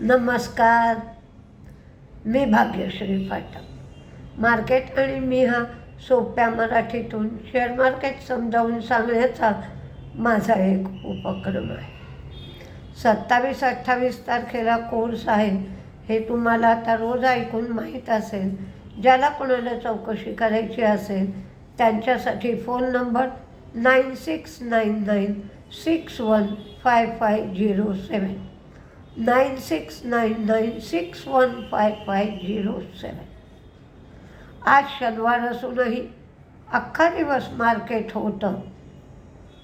नमस्कार. मी भाग्यश्री फाटक मार्केट आणि मी हा सोप्या मराठीतून शेअर मार्केट समजावून सांगण्याचा माझा एक उपक्रम आहे. सत्तावीस अठ्ठावीस तारखेला कोर्स आहे. हे तुम्हाला आता रोज ऐकून माहीत असेल. ज्याला कोणाला चौकशी करायची असेल त्यांच्यासाठी phone number nine six nine nine six one five five zero seven nine six nine nine six one five five zero seven आज शनिवार असूनही अख्खा दिवस मार्केट होतं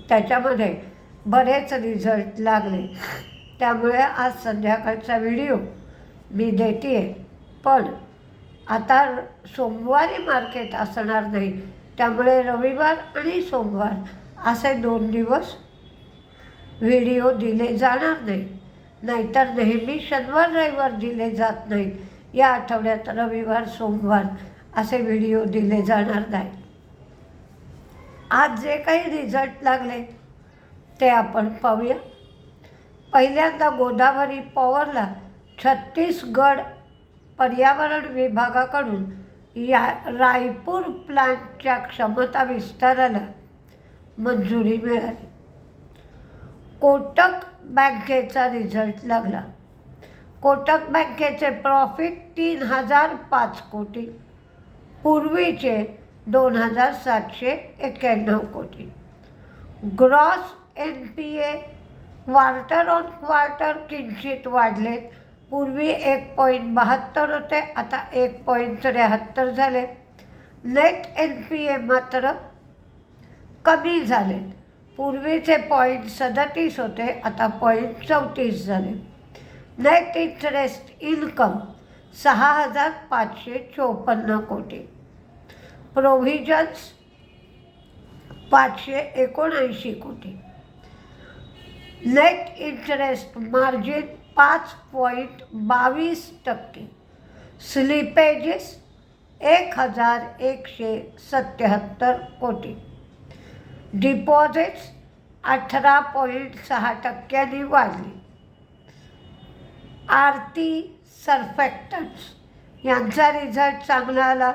त्याच्यामध्ये बरेच रिझल्ट लागले त्यामुळे आज संध्याकाळचा व्हिडिओ मी देते आहे पण आता सोमवारी मार्केट असणार नाही त्यामुळे रविवार आणि सोमवार असे दोन दिवस व्हिडिओ दिले जाणार नाही नाहीतर नेहमी शनिवार रविवार दिले जात नाहीत. या आठवड्यात रविवार सोमवार असे व्हिडिओ दिले जाणार नाही आज जे काही रिझल्ट लागले ते आपण पाहूया. पहिल्यांदा गोदावरी पॉवरला छत्तीसगड पर्यावरण विभागाकडून या रायपूर प्लांटच्या क्षमता विस्ताराला मंजुरी मिळाली. कोटक बँकेचा रिझल्ट लागला. कोटक बँकेचे प्रॉफिट तीन हजार पाच कोटी. पूर्वीचे दोन हजार सातशे एक्क्याण्णव कोटी. Gross N P A quarter on quarter किंचित वाढले. पूर्वी एक पॉईंट बहात्तर होते आता एक पॉईंट त्र्याहत्तर झाले. नेट एन पी ए मात्र कमी झाले. पूर्वीचे पॉईंट सदतीस होते आता पॉईंट चौतीस झाले. नेट इंटरेस्ट इन्कम सहा हजार पाचशे चोपन्न कोटी. प्रोव्हिजन्स पाचशे एकोणऐंशी कोटी. नेट इंटरेस्ट मार्जिन पाच पॉईंट बावीस टक्के. स्लिपेजेस एक हजार एकशे सत्याहत्तर कोटी. डिपॉझिट्स अठरा पॉईंट सहा टक्क्यांनी वाढली. आरती सर्फॅक्टन्स यांचा रिझल्ट चांगला आला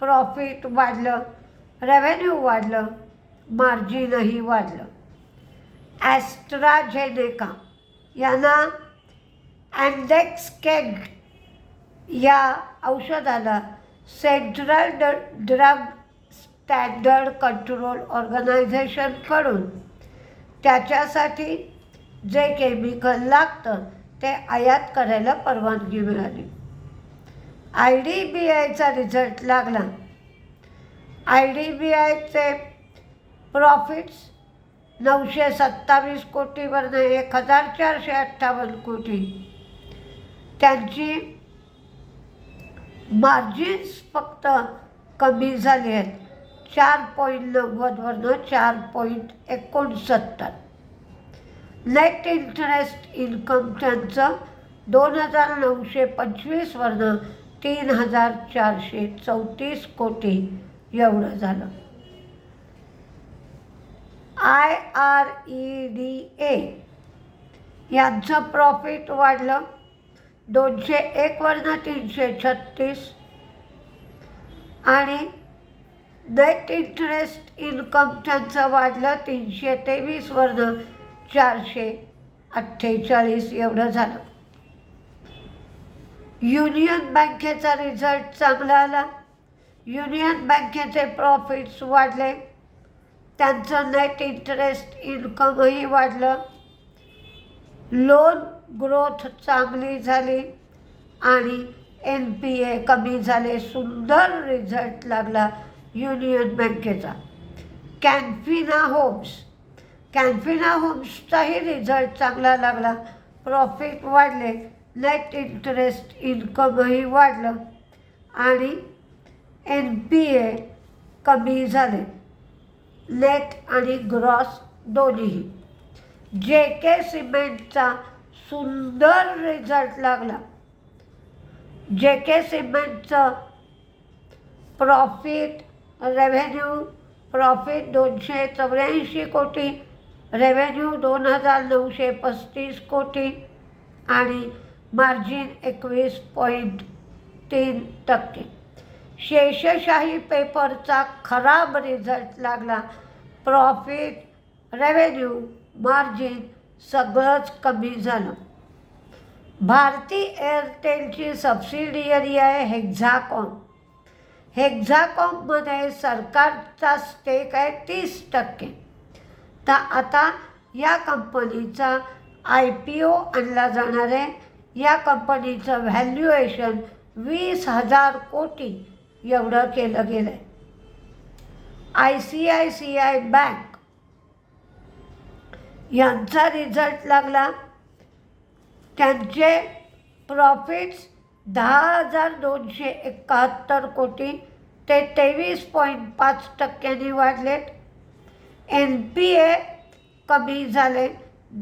प्रॉफिट वाढलं रेव्हेन्यू वाढलं मार्जिनही वाढलं. ॲस्ट्राझेनेका यांना अँडेक्सकेग या औषधाला सेंट्रल ड ड्रग स्टँडर्ड कंट्रोल ऑर्गनायझेशनकडून त्याच्यासाठी जे केमिकल लागतं ते आयात करायला परवानगी मिळाली. आय डी बी आयचा रिझल्ट लागला. आय डी बी आयचे प्रॉफिट्स नऊशे सत्तावीस कोटीवरनं एक हजार चारशे अठ्ठावन्न कोटी. त्यांची मार्जिन्स फक्त कमी झाली आहेत. चार पॉईंट नव्वदवरनं चार पॉईंट एकोणसत्तर. नेट इंटरेस्ट इन्कम त्यांचं दोन हजार नऊशे पंचवीसवरनं तीन हजार चारशे चौतीस कोटी एवढं झालं. I R E D A यांचं प्रॉफिट वाढलं दोनशे एकवरनं तीनशे छत्तीस आणि नेट इंटरेस्ट इन्कम त्यांचं वाढलं तीनशे तेवीसवरनं चारशे अठ्ठेचाळीस एवढं झालं. युनियन बँकेचा रिझल्ट चांगला आला. युनियन बँकेचे प्रॉफिट्स वाढले. त्यांचं नेट इंटरेस्ट इन्कमही वाढलं. लोन ग्रोथ चांगली झाली आणि एन पी ए कमी झाले. सुंदर रिझल्ट लागला. युनियन बँकेचा कॅन्फिना होम्स कॅन्फिना होम्सचाही रिझल्ट चांगला लागला. प्रॉफिट वाढले. नेट इंटरेस्ट इन्कमही वाढलं. आणि एन पी ए कमी झाले. नेट आणि ग्रॉस दोन्हीही. जे के सिमेंटचा सुंदर रिझल्ट लागला. जे के सिमेंटचं प्रॉफिट रेव्हेन्यू प्रॉफिट दोनशे चौऱ्याऐंशी कोटी. रेव्हेन्यू दोन हजार नऊशे पस्तीस कोटी. आणि मार्जिन एकवीस पॉईंट तीन टक्के. शेषशाही पेपरचा खराब रिझल्ट लागला. प्रॉफिट रेव्हेन्यू मार्जिन सगळंच कमी झालं. भारती एअरटेलची सबसिडियरी आहे हेक्झाकॉम हेक्झाकॉममध्ये सरकारचा स्टेक आहे तीस टक्के. तर आता या कंपनीचा आय पी ओ आणला जाणार आहे. या कंपनीचं व्हॅल्युएशन वीस हजार कोटी एवढं केलं गेलं आहे I C I C I bank यांचा रिझल्ट लागला. त्यांचे प्रॉफिट्स दहा हजार दोनशे एकाहत्तर कोटी ते तेवीस पॉईंट पाच टक्क्यांनी वाढलेत. एन पी ए कमी झाले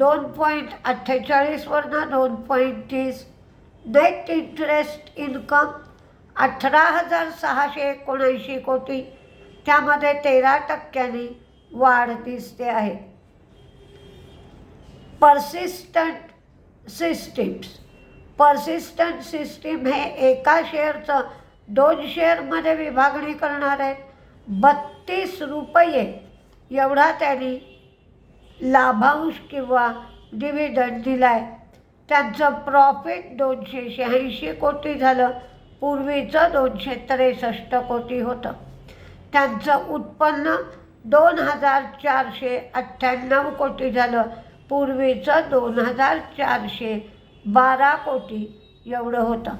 दोन पॉईंट अठ्ठेचाळीसवरनं दोन पॉईंट तीस. नेट इंटरेस्ट इन्कम अठरा हजार सहाशे एकोणऐंशी कोटी त्यामध्ये तेरा टक्क्यांनी वाढ दिसते आहे. पर्सिस्टंट सिस्टिम्स पर्सिस्टंट सिस्टीम हे एका शेअरचं दोन शेअरमध्ये विभागणी करणार आहेत बत्तीस रुपये एवढा त्यांनी लाभांश किंवा डिव्हिडंड दिला आहे त्यांचं प्रॉफिट दोनशे शहाऐंशी कोटी झालं. पूर्वीचं दोनशे त्रेसष्ट कोटी होतं. त्यांचं उत्पन्न दोन हजार चारशे अठ्ठ्याण्णव कोटी झालं. पूर्वीचं दोन हजार चारशे बारा कोटी एवढं होतं.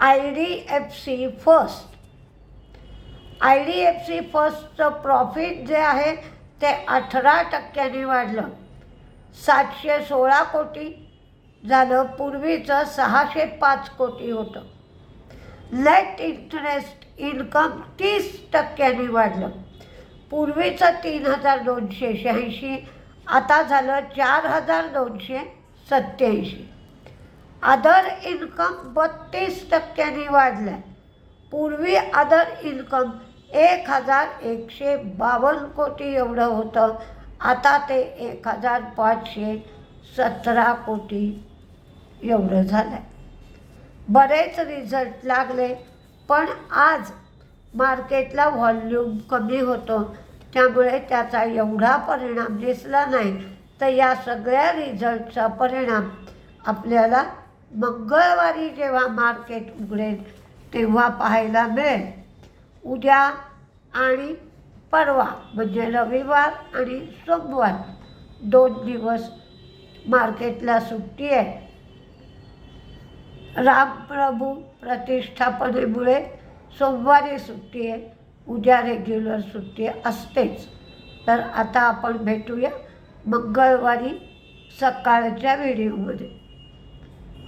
I D F C first I D F C फर्स्टचं profit जे आहे ते अठरा टक्क्यांनी वाढलं. सातशे सोळा कोटी झालं पूर्वीचं सहाशे पाच कोटी होतं. नेट इंटरेस्ट इन्कम तीस टक्क्यांनी वाढलं. पूर्वीचं तीन हजार दोनशे शहाऐंशी आता झालं चार हजार दोनशे सत्याऐंशी. अदर इन्कम बत्तीस टक्क्यांनी वाढलं पूर्वी अदर इन्कम एक हजार एकशे बावन्न कोटी एवढं होतं. आता ते एक हजार पाचशे सतरा कोटी एवढं झालं आहे बरेच रिझल्ट लागले पण आज मार्केटला व्हॉल्यूम कमी होतो. त्यामुळे त्याचा एवढा परिणाम दिसला नाही. तर या सगळ्या रिझल्टचा परिणाम आपल्याला मंगळवारी जेव्हा मार्केट उघडेल तेव्हा पाहायला मिळेल. उद्या आणि परवा म्हणजे रविवार आणि सोमवार दोन दिवस मार्केटला सुट्टी आहे. रामप्रभू प्रतिष्ठापनेमुळे सोमवारी सुट्टी आहे उद्या रेग्युलर सुट्टी असतेच. तर आता आपण भेटूया. मंगळवारी सकाळच्या व्हिडिओमध्ये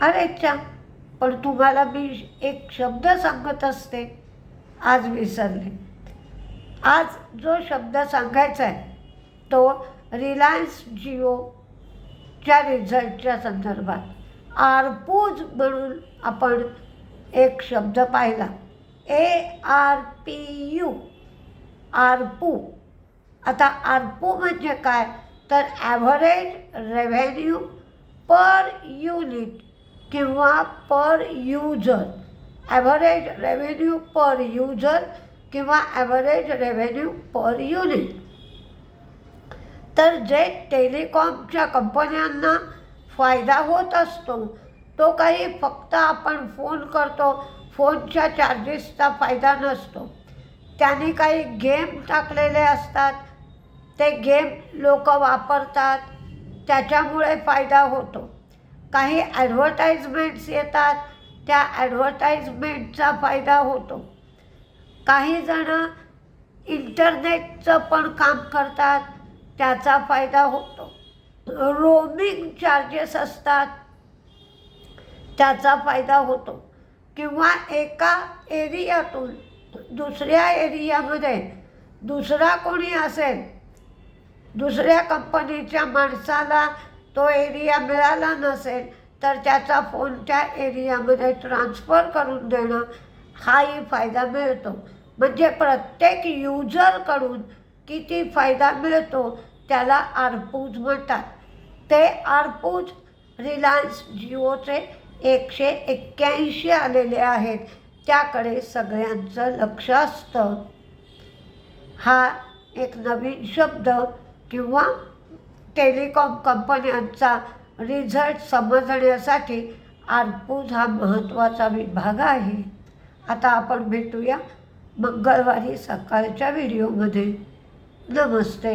अरे चा पण तुम्हाला मी एक शब्द सांगत असते. आज विसरले. आज जो शब्द सांगायचा आहे तो रिलायन्स जिओच्या रिझल्टच्या संदर्भात. आरपूज म्हणून आपण एक शब्द पाहिला. A R P U ARPU. आता आरपू म्हणजे काय? तर ॲव्हरेज रेव्हेन्यू पर युनिट किंवा per user average revenue per user किंवा ॲव्हरेज रेव्हेन्यू पर युनिट तर जे टेलिकॉमच्या कंपन्यांना फायदा होत असतो तो काही फक्त आपण फोन करतो फोनच्या चार्जेसचा फायदा नसतो. त्यांनी काही गेम टाकलेले असतात ते गेम लोक वापरतात. त्याच्यामुळे फायदा होतो. काही ॲडव्हर्टाईजमेंट्स येतात. त्या ॲडव्हर्टाईजमेंटचा फायदा होतो. काही जणं इंटरनेटचं पण काम करतात. त्याचा फायदा होतो. रोमिंग चार्जेस असतात. त्याचा फायदा होतो. किंवा एका एरियातून दुसऱ्या एरियामध्ये दुसरा कोणी असेल दुसऱ्या कंपनीच्या माणसाला तो एरिया मिळाला नसेल तर त्याचा फोन त्या एरियामध्ये ट्रान्स्फर करून देणं हाही फायदा मिळतो. म्हणजे प्रत्येक युजरकडून किती फायदा मिळतो त्याला आरपूज म्हणतात. ते आरपूज रिलायन्स जिओचे एकशे एक्क्याऐंशी आलेले आहेत. त्याकडे सगळ्यांचं लक्ष असतं. हा एक नवीन शब्द किंवा टेलिकॉम कंपन्यांचा रिझल्ट समजण्यासाठी आरपूज हा महत्त्वाचा विभाग आहे. आता आपण भेटूया मंगळवारी सकाळच्या व्हिडिओमध्ये. नमस्ते.